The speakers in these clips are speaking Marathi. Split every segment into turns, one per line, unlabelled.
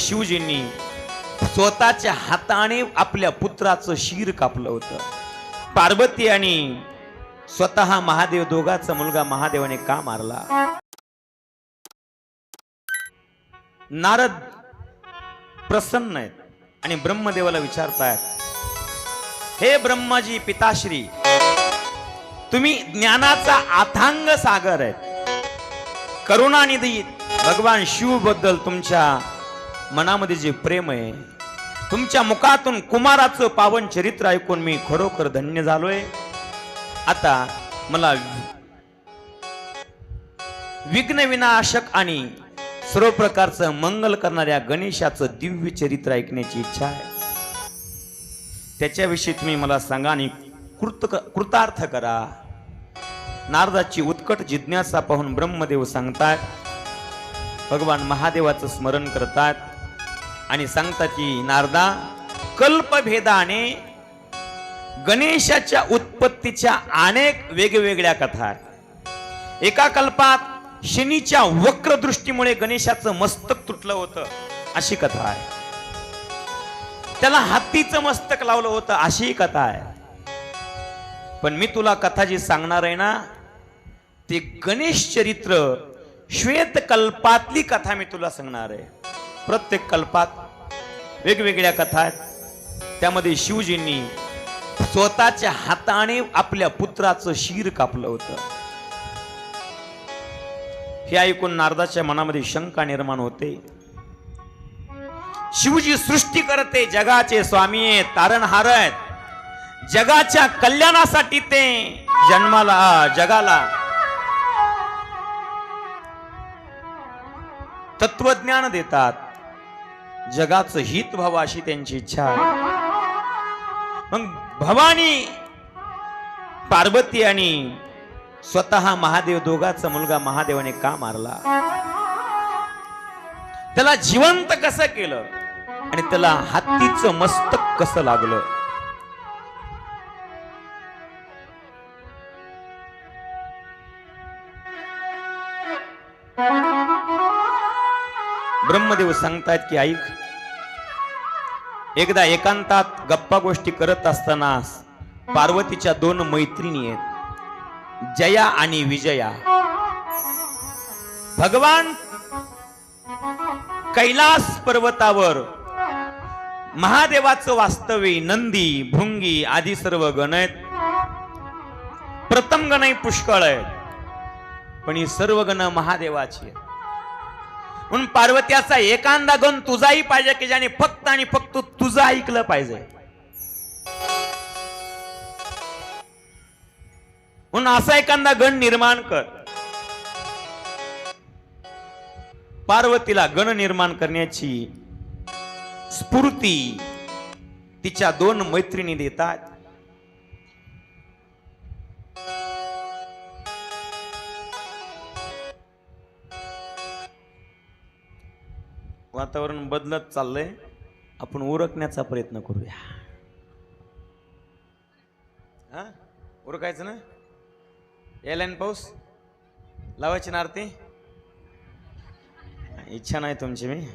शिवजींनी स्वतःच्या हाताने आपल्या पुत्राचं शिर कापलं होतं. पार्वती आणि स्वतः महादेव दोघाचा मुलगा महादेवाने का मारला? नारद प्रसन्न आहेत आणि ब्रह्मदेवाला विचारतायत हे ब्रह्माजी पिताश्री तुम्ही ज्ञानाचा अथांग सागर आहेत. करुणानिधी भगवान शिवबद्दल तुमच्या मनामध्ये जे प्रेम आहे तुमच्या मुखातून कुमाराचं पावन चरित्र ऐकून मी खरोखर धन्य झालोय. आता मला विघ्न विनाशक आणि सर्व प्रकारचं मंगल करणाऱ्या गणेशाचं दिव्य चरित्र ऐकण्याची इच्छा आहे. त्याच्याविषयी तुम्ही मला सांगा आणि कृत कृतार्थ करा. नारदाची उत्कट जिज्ञासा पाहून ब्रह्मदेव सांगतात भगवान महादेवाचं स्मरण करतात आणि सांगतात की नारदा कल्पभेदाने गणेशाच्या उत्पत्तीच्या अनेक वेगवेगळ्या कथा एका कल्पात शनीच्या वक्र दृष्टीमुळे गणेशाचं मस्तक तुटलं होतं अशी कथा आहे. त्याला हत्तीचं मस्तक लावलं होतं अशी कथा आहे. पण मी तुला कथा जी सांगणार आहे ना ते गणेश चरित्र श्वेत कल्पातली कथा मी तुला सांगणार आहे. प्रत्येक कल्पात वेगवेगळ्या कथा आहेत. त्यामध्ये शिवजींनी स्वतःच्या हाताने आपल्या पुत्राचं शिर कापलं होतं. हे ऐकून नारदाच्या मनामध्ये शंका निर्माण होते. शिवजी सृष्टी करते जगाचे स्वामी आहेत तारणहार आहेत जगाच्या कल्याणासाठी ते जन्माला जगाला. तत्वज्ञान देतात. जगाचं हित व्हावं अशी त्यांची इच्छा आहे. मग भवानी पार्वती आणि स्वतः महादेव दोघाचा मुलगा महादेवाने का मारला? त्याला जिवंत कसं केलं? आणि त्याला हत्तीचं मस्तक कसं लागलं? ब्रह्मदेव सांगतायत की ऐक एकदा एकांतात गप्पा गोष्टी करत असताना पार्वतीच्या दोन मैत्रिणी आहेत जया आणि विजया. भगवान कैलास पर्वतावर महादेवाचं वास्तव्य नंदी भुंगी आदी सर्व गण आहेत. प्रथम गण पुष्कळ आहेत पण ही सर्व गण महादेवाची आहेत. म्हणून पार्वत्याचा एखादा गण तुझाही पाहिजे की ज्याने फक्त आणि फक्त तुझं ऐकलं पाहिजे. म्हणून असा एखादा गण निर्माण कर. पार्वतीला गण निर्माण करण्याची स्फूर्ती तिच्या दोन मैत्रिणी देतात. वातावरण बदलत चाललंय. आपण उरकण्याचा प्रयत्न करूया. हा? उरकायचं ना? यायला पाऊस? लावायची ना आरती? इच्छा नाही तुमची मी.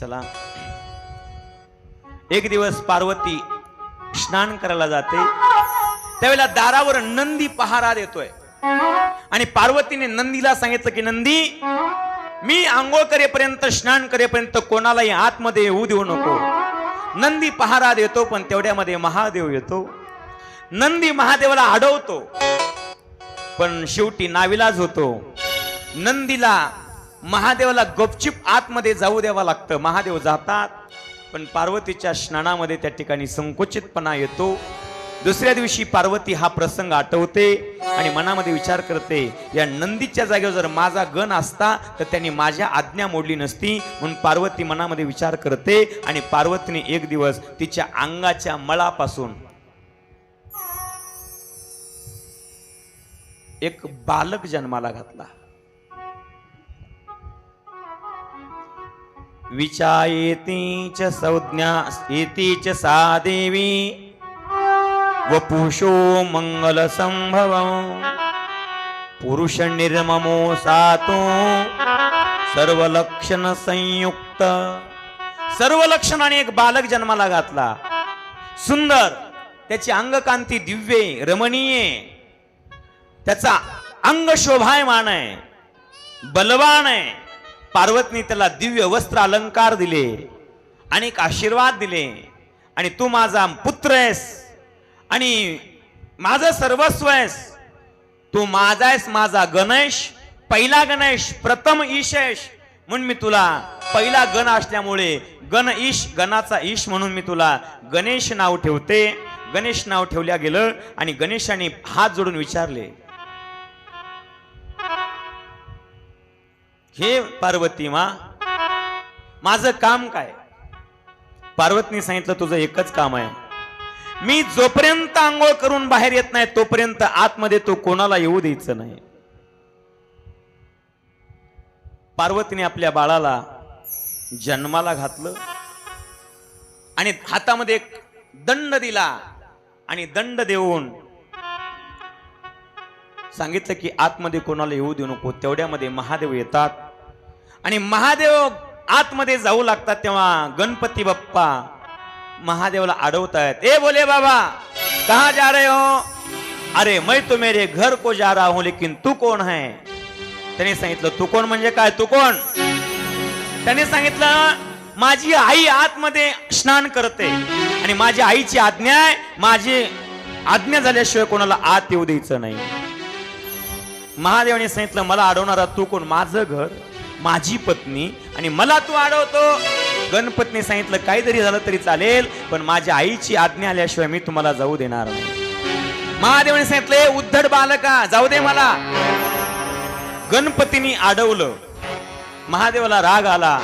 चला. एक दिवस पार्वती स्नान करायला जाते. त्यावेळेला दारावर नंदी पहारा देतोय. आणि पार्वतीने नंदीला सांगितलं की नंदी मी आंघोळ करेपर्यंत स्नान करेपर्यंत कोणालाही आतमध्ये येऊ देऊ नको. नंदी पहारा देतो पण तेवढ्यामध्ये महादेव येतो. नंदी महादेवाला अडवतो पण शेवटी नाविलाज होतो. नंदीला महादेवाला गपचिप आतमध्ये जाऊ द्यावा लागतं. महादेव जातात पण पार्वतीच्या स्नानामध्ये त्या ठिकाणी संकुचितपणा येतो. दुसऱ्या दिवशी पार्वती हा प्रसंग आठवते आणि मनामध्ये विचार करते या नंदीच्या जागेवर जर माझा गण असता तर त्यांनी माझ्या आज्ञा मोडली नसती. म्हणून पार्वती मनामध्ये विचार करते आणि पार्वतीने एक दिवस तिच्या अंगाच्या मळापासून एक बालक जन्माला घातला. विचायेतीच संज्ञा येतीच सा देवी वपुषो मंगल संभव। पुरुष निर्ममो सातो। सर्व लक्षण संयुक्त। सर्व लक्षणाने एक बालक जन्माला घातला. सुंदर त्याची अंगकांती दिव्य रमणीय. त्याचा अंग शोभायमान आहे. बलवान आहे. पार्वतीने त्याला दिव्य वस्त्र अलंकार दिले. अनेक आशीर्वाद दिले. आणि तू माझा पुत्र आहेस. आणि माझं सर्वस्व आहेस. तू माझा आहेस माझा गणेश पहिला गणेश प्रथम ईशेश म्हणून मी तुला पहिला गण असल्यामुळे गण ईश गणाचा ईश म्हणून मी तुला गणेश नाव ठेवते. गणेश नाव ठेवल्या गेलं आणि गणेशाने हात जोडून विचारले. हे पार्वती मा माझं काम काय? पार्वतीने सांगितलं तुझं एकच काम आहे. मी जोपर्यंत आंघोळ करून बाहेर येत नाही तोपर्यंत आतमध्ये तो कोणाला येऊ द्यायचं नाही. पार्वतीने आपल्या बाळाला जन्माला घातलं आणि हातामध्ये एक दंड दिला आणि दंड देऊन सांगितलं की आतमध्ये कोणाला येऊ देऊ नको तेवढ्यामध्ये महादेव येतात. आणि महादेव आतमध्ये जाऊ लागतात तेव्हा गणपती बाप्पा महादेवला अडवतायत. ए बोले बाबा कहा जा रहे हो? अरे मैं तो मेरे घर को जा रहा हूं लेकिन तू कोण है? त्याने सांगितलं तू कोण म्हणजे काय? तू कोण त्याने सांगितलं माझी आई आतमध्ये स्नान करते आणि माझी आईची आज्ञा आहे माझी आज्ञा झाल्याशिवाय कोणाला आत येऊ द्यायचं नाही. महादेवाने सांगितलं मला अडवणारा तू कोण? माझं घर माझी पत्नी आणि मला तू अडवतो. गणपतीने सांगितलं काहीतरी झालं तरी चालेल पण माझ्या आईची आज्ञा आल्याशिवाय मी तुम्हाला जाऊ देणार नाही. महादेवाने सांगितलं "ए, बालका जाऊ दे मला. गणपतीने अडवलं महादेवाला राग आला.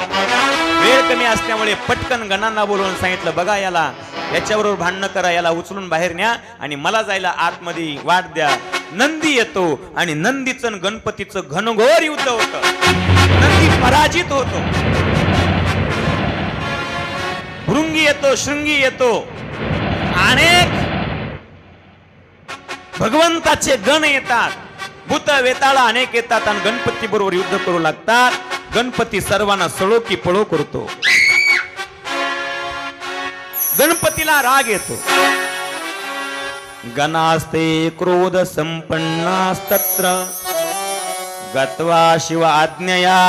वेळ कमी असल्यामुळे पटकन गणांना बोलवून सांगितलं बघा याला याच्याबरोबर भांडणं करा याला उचलून बाहेर न्या आणि मला जायला आतमध्ये वाट द्या. नंदी येतो आणि नंदीचं गणपतीचं घनघोर युद्ध होत. नंदी पराजित होतो. भृंगी येतो शृंगी येतो. अनेक भगवंताचे गण येतात. भूत वेताळा अनेक येतात आणि गणपती बरोबर युद्ध करू लागतात. गणपती सर्वांना सळो की पळो करतो. गणपतीला राग येतो. गणास्ते क्रोध संपन्नास्तत्र. गत्वा शिव आज्ञया.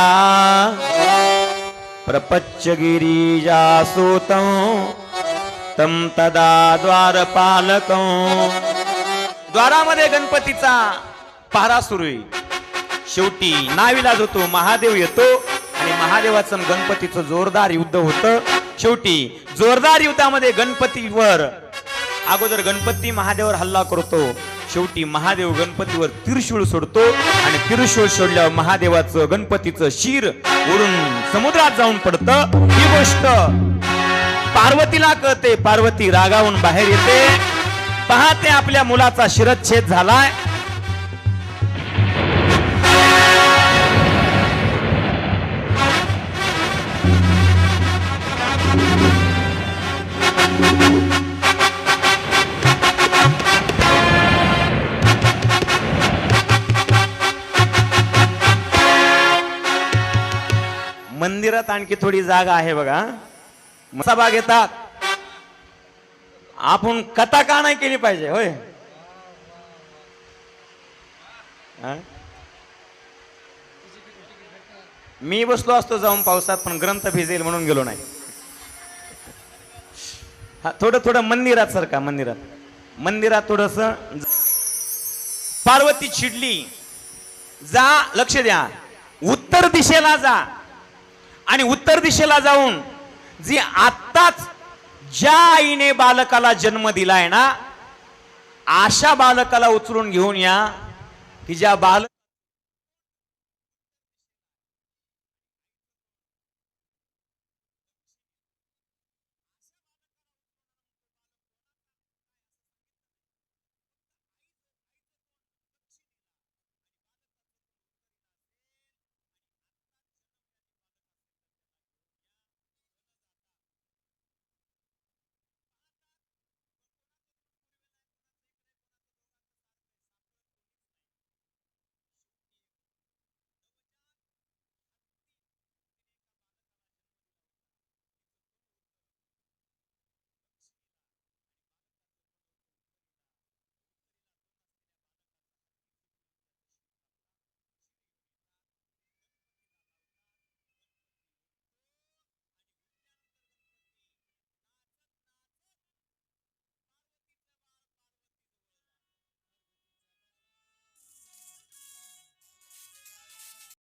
प्रपच्य गिरिजासूतं तम तदा द्वारपालक. द्वारामध्ये गणपतीचा पहारा सुरू आहे. शेवटी नाविलाज होतो महादेव येतो आणि महादेवाचं गणपतीचं जोरदार युद्ध होतं. शेवटी जोरदार युद्धामध्ये गणपतीवर अगोदर गणपती महादेवावर हल्ला करतो. शेवटी महादेव गणपतीवर तिरशूळ सोडतो आणि तिरशूळ सोडल्यावर महादेवाचं गणपतीचं शिर ओढून समुद्रात जाऊन पडतं. ही गोष्ट पार्वतीला कळते. पार्वती रागावून बाहेर येते. पाहते आपल्या मुलाचा शिरच्छेद झालाय. त्याच्यात आणखी थोडी जागा आहे बघा. सभा घेतात आपण कथा का नाही केली पाहिजे? होय. मी बसलो असतो जाऊन पावसात पण ग्रंथ भिजेल म्हणून गेलो नाही. हा थोडं थोडं मंदिरात सारखा मंदिरात? मंदिरात थोडस पार्वती चिडली. जा लक्ष द्या. उत्तर दिशेला जा. आणि उत्तर दिशेला जाऊन जी आत्ताच ज्या आईने बालकाला जन्म दिलाय ना अशा बालकाला उचलून घेऊन या की ज्या बाल